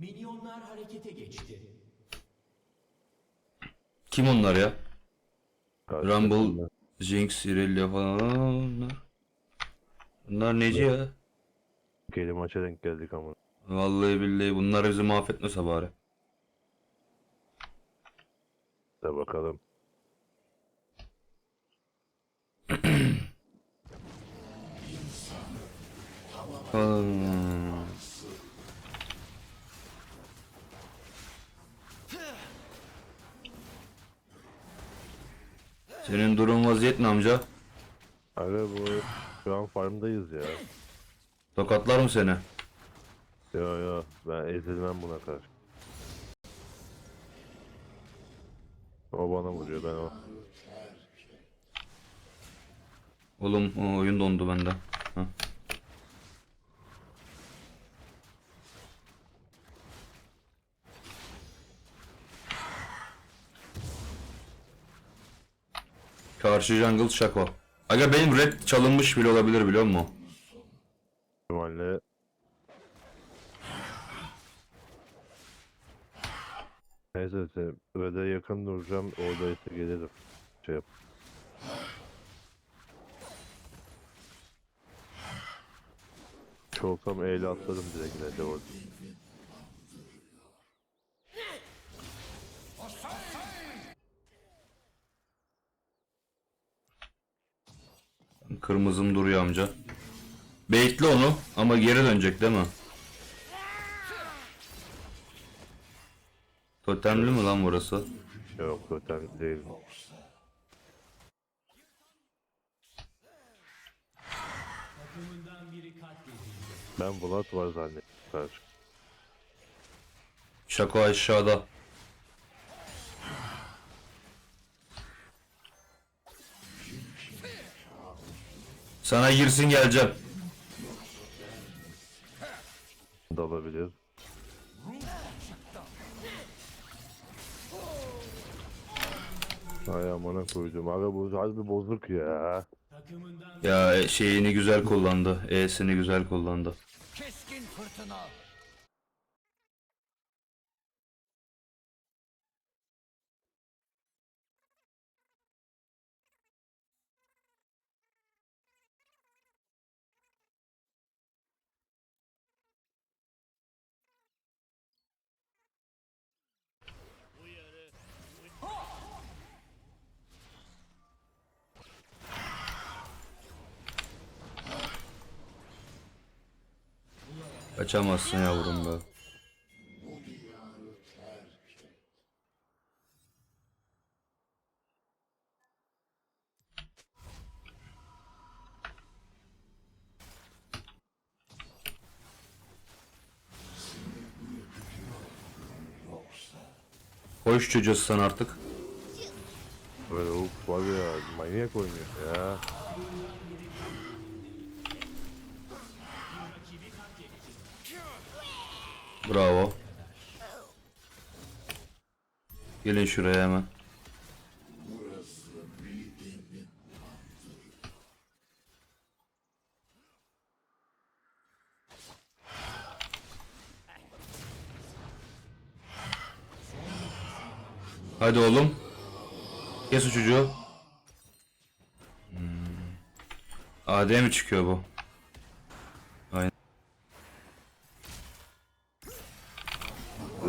Minyonlar harekete geçti. Kim onlar ya? Rumble. Jinx, Irelia falan onlar. Bunlar neci ya? Geri maça denk geldik ama. Vallahi billahi bunlar bizi mahvetmese bari. De bakalım. Hmm. Senin durum vaziyet ne amca? Aga bu şu an farmdayız ya. Tokatlar mı seni? Yo yo ben ezilmem buna karşı. O bana vuruyor ben o. Oğlum o oyun dondu bende. Heh. Karşı jungle Shaco. Aga benim red çalınmış bile olabilir biliyor musun? ihtimalle Neyse sen öde yakın duracağım orada ise gelirim. Şey yap. Çoğulsam eyle atladım direkt ne de orada. Kırmızım duruyor amca. Bekle onu ama geri dönecek değil mi? Totemli mi lan burası? Yok zaten değil. Ben Vlad var zannettim karşı. Şako aşağıda. Sana girsin geleceğim. Dalabilir. Ay amına koydum. Abi bu harbi bozuk ya. Ya e, şeyini güzel kullandı. E'sini güzel kullandı. Keskin fırtına. Kaçamazsın yavrum be. Koş çocuğu sen artık. Böyle uf var ya manyak oynuyor ya. Bravo. Gelin şuraya hemen. Hadi oğlum. Kes çocuğu. Hmm. AD mi çıkıyor bu?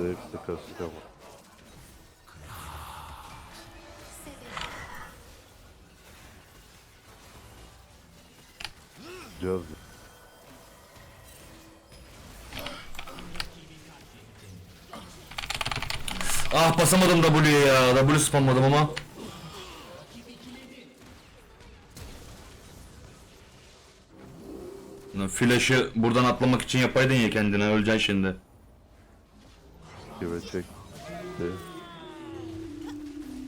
Böyle hepsi kasık ama. Caz. Ah basamadım W'ye ya. W spamladım ama. Flash'ı buradan atlamak için yapaydın ya kendine öleceksin şimdi. Gibi çek. Şey.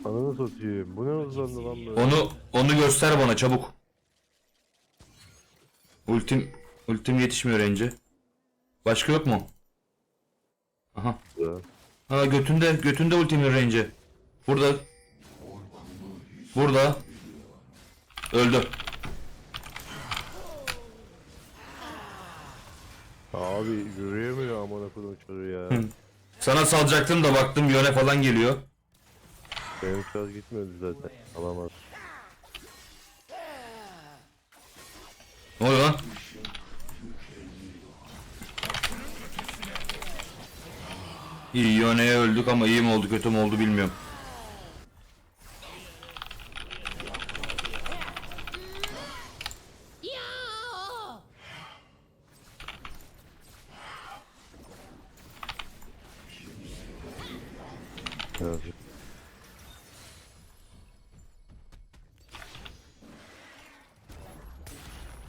Ananı satayım. Bu ne hızlandı lan böyle? Onu onu göster bana çabuk. Ultim ultim yetişmiyor önce. Başka yok mu? Aha. Ya. Ha götünde götünde ultimin range'i. Burada. Burada. Öldü. Abi yürüyemiyor amına kodum çocuğu ya. Sana salacaktım da baktım yöne falan geliyor. Benim şarj gitmiyordu zaten. Alamaz. Ne oluyor lan? İyi Yone'ye öldük ama iyi mi oldu kötü mü oldu bilmiyorum. Ya! Evet.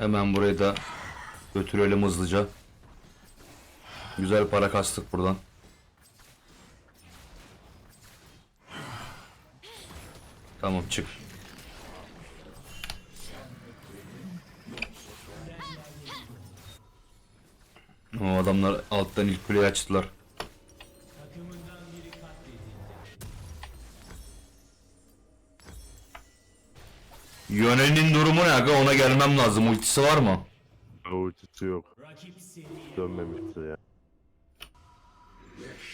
Hemen burayı da götürelim hızlıca. Güzel para kastık buradan. Tamam çık. O adamlar alttan ilk kuleyi açtılar. Yönenin durumu ne aga ona gelmem lazım. Ultisi var mı? Ultisi yok. Dönmemiştir ya.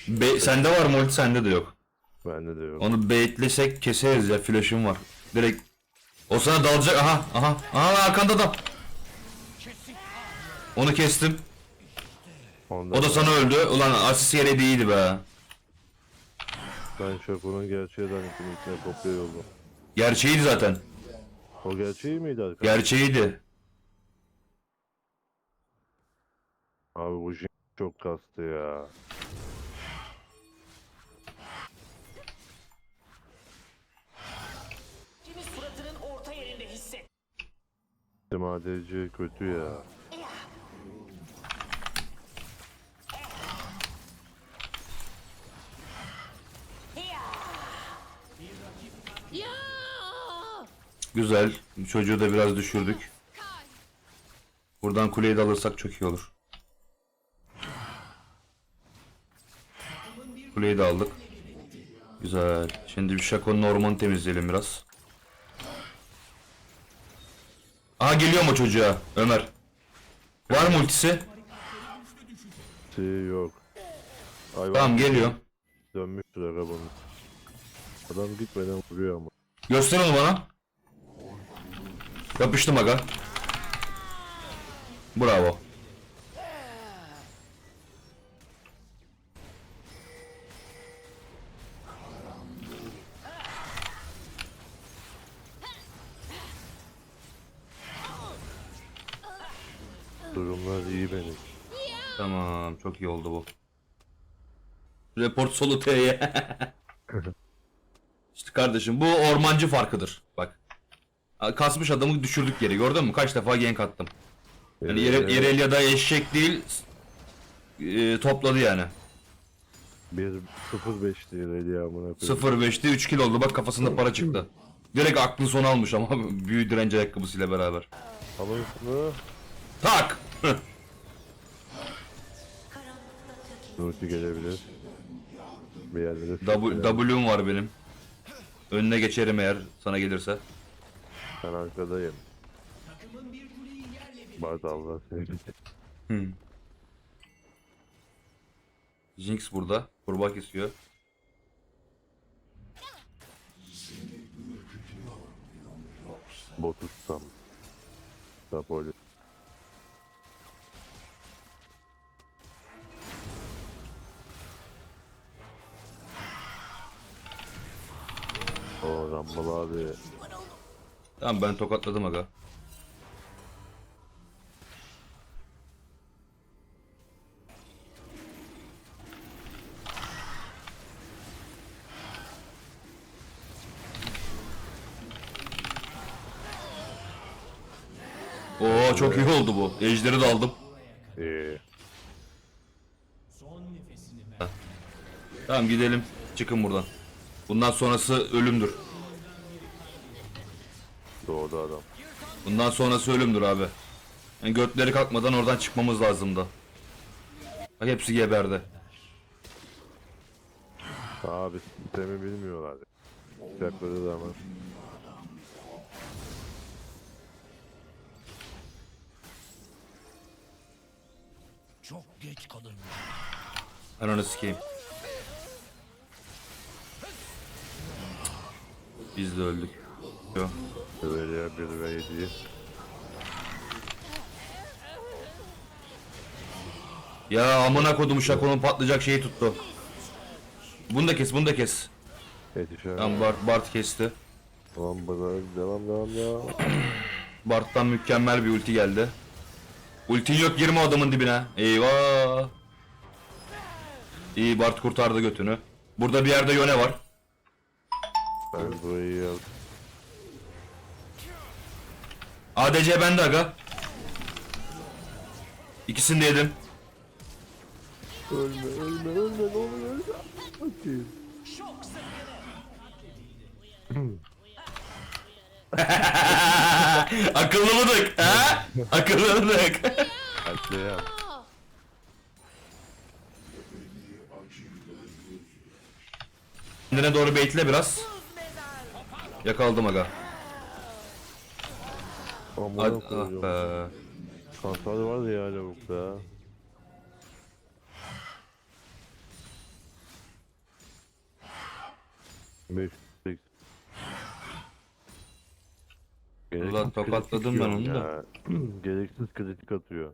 Be sende var mı ulti sende de yok. Bende de yok. Onu baitlesek keseriz ya flash'ım var. Direkt o sana dalacak aha aha aha arkanda da. Onu kestim. Ondan O da sana öldü. Ulan asist yere değildi be. Ben Şako'nun gerçeği zannettim. İçine kopya yoldu. Gerçeğiydi zaten. O gerçeği miydi arkadaş? Gerçeğiydi. Abi bu jin çok kastı ya. Kimi suratının orta yerinde hisset. ADC kötü. Ya! Güzel. Çocuğu da biraz düşürdük. Buradan kuleyi de alırsak çok iyi olur. Kuleyi de aldık. Güzel. Şimdi bir Şako'nun ormanı temizleyelim biraz. Aha geliyor mu çocuğa Ömer? Var mı ultisi? Şey yok. Hayvan Tamam geliyor. dönmüştür arabanın. Adam gitmeden vuruyor ama. Göster onu bana. Yapıştım aga. Bravo. Durumlar iyi benim. Tamam çok iyi oldu bu. Report solu T'ye. işte kardeşim bu ormancı farkıdır. Bak. Kasmış adamı düşürdük yere gördün mü? Kaç defa gank attım. Yani Ee, yere, Irelia'da eşek değil e, topladı yani. Bir 0-5 liraydı ya amına koyayım. 0.5'te 3 kill oldu bak kafasında para çıktı. Direkt aklı son almış ama büyü direnci ayakkabısıyla beraber. Ama üstüne Tak! Nurti gelebilir. Bir yerlere W'm var benim. Önüne geçerim eğer sana gelirse. Ben arkadayım. takımın bir kuleyi yerle bir Bart Allah seni. Hmm. Jinx burada. Kurbağa kesiyor. Botu tutsam. Napoli. O Rumble abi. Tamam ben tokatladım aga. Oo çok iyi oldu bu. Ejderi de aldım. Ee. Tamam gidelim. Çıkın buradan. Bundan sonrası ölümdür. Doğdu adam. Bundan sonrası ölümdür abi. Yani götleri kalkmadan oradan çıkmamız lazım da. Bak hepsi geberdi. Abi sistemi bilmiyorlar. Uçakları da ama. Çok geç kalınmış. Ben onu sikeyim. Biz de öldük. Yo. Öyle 1 ve 7. Ya amına kodum şakonun patlayacak şeyi tuttu. Bunu da kes, bunu da kes. Yetişemem. Tamam Bart, Bart kesti. Tamam bana devam devam devam. Bart'tan mükemmel bir ulti geldi. Ultin yok girme adamın dibine. Eyvah. İyi Bart kurtardı götünü. Burada bir yerde Yone var. Ben burayı yap. ADC bende aga. İkisini de yedim. Ölme ölme ölme ne olur ölme. Bakayım. Akıllı mıdık? Ha? Akıllı mıdık? Atlayam. Kendine doğru baitle biraz. Yakaladım aga. Amına Hadi, ah be. Kanser var ya lavukta. Beş, sekiz. Ulan Gereksiz tokatladım kritik ben onu da. ya. Gereksiz kritik atıyor.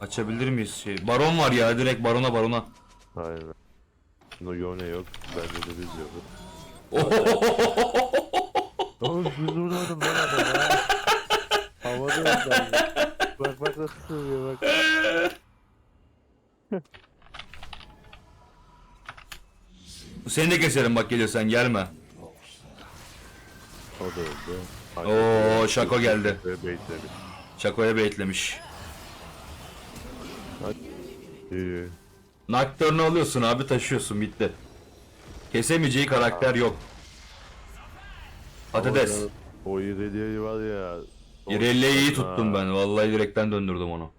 Açabilir miyiz şey? Baron var ya direkt barona barona. Aynen. No yone yok. Bende de biz yok. Oğlum siz vurmadın lan adama. Havada önden. Bak bak nasıl sığıyor bak. Seni de keserim bak gelirsen gelme. O da öldü. Oo, Şako geldi. Çako'ya baitlemiş. İyi. Nocturne'ı alıyorsun abi taşıyorsun bitti. Kesemeyeceği karakter yok. Patates. O ireliği var ya. İrelli'yi iyi tuttum ben. Vallahi direkten döndürdüm onu.